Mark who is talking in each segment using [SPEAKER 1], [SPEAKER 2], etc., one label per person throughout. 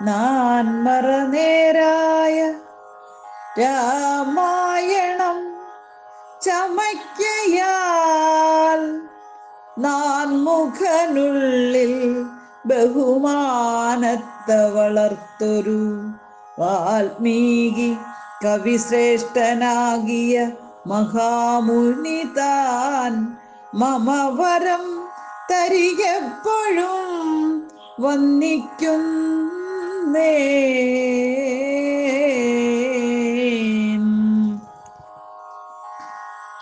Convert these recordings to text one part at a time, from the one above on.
[SPEAKER 1] നാൻ മറനേരായ രാമായണം ചമയ്ക്കയാൽ നാൻ മുഖനുള്ളിൽ ബഹുമാനത്തെ വളർത്തൊരു വാൽമീകി കവിശ്രേഷ്ഠനാകിയ മഹാമുനി താൻ മമവരം തരികെപ്പോഴും വന്നിക്കുന്നേ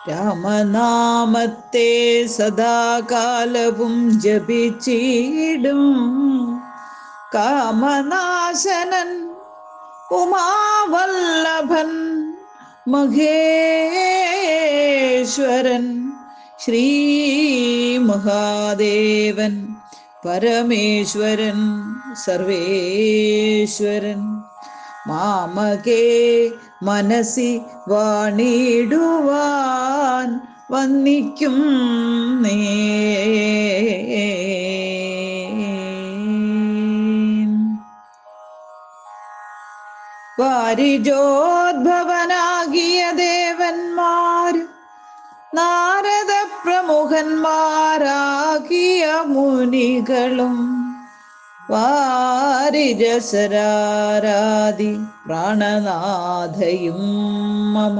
[SPEAKER 1] രാമനാമത്തെ സദാകാലവും ജപിച്ചിടും. കാമനാശനൻ ഉമാവല്ലഭൻ മഹേശ്വരൻ ശ്രീ മഹാദേവൻ. പരമേശ്വരൻ സർവേശ്വരൻ. മാമകേ മനസ്സി വാണിടുവാൻ വന്നിക്കും നേ. പാരിജോദ്ഭവനാകിയ ദേവന്മാർ പ്രമുഖന്മാരാകിയ മുനികളും വാരിജസരാരാതി പ്രാണനാഥയും മമ.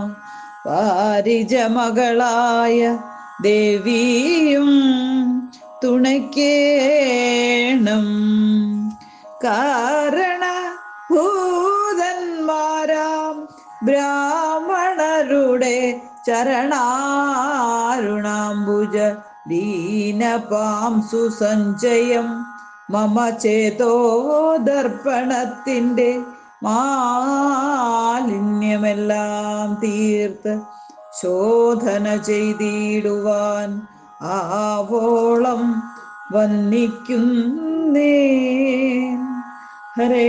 [SPEAKER 1] വാരിജമകളായ ദേവിയും തുണയ്ക്കേണം. കാരണ ഭൂതന്മാരാം ബ്രാഹ്മണരുടെ ചരണാരുണാംബുജ ദീനപാം സുസഞ്ചയം മമ ചേതോ ദർപ്പണത്തിന്റെ മാലിന്യമെല്ലാം തീർത്ത് ശോധന ചെയ്തിടുവാൻ ആവോളം വന്നിക്കുന്നേ ഹരേ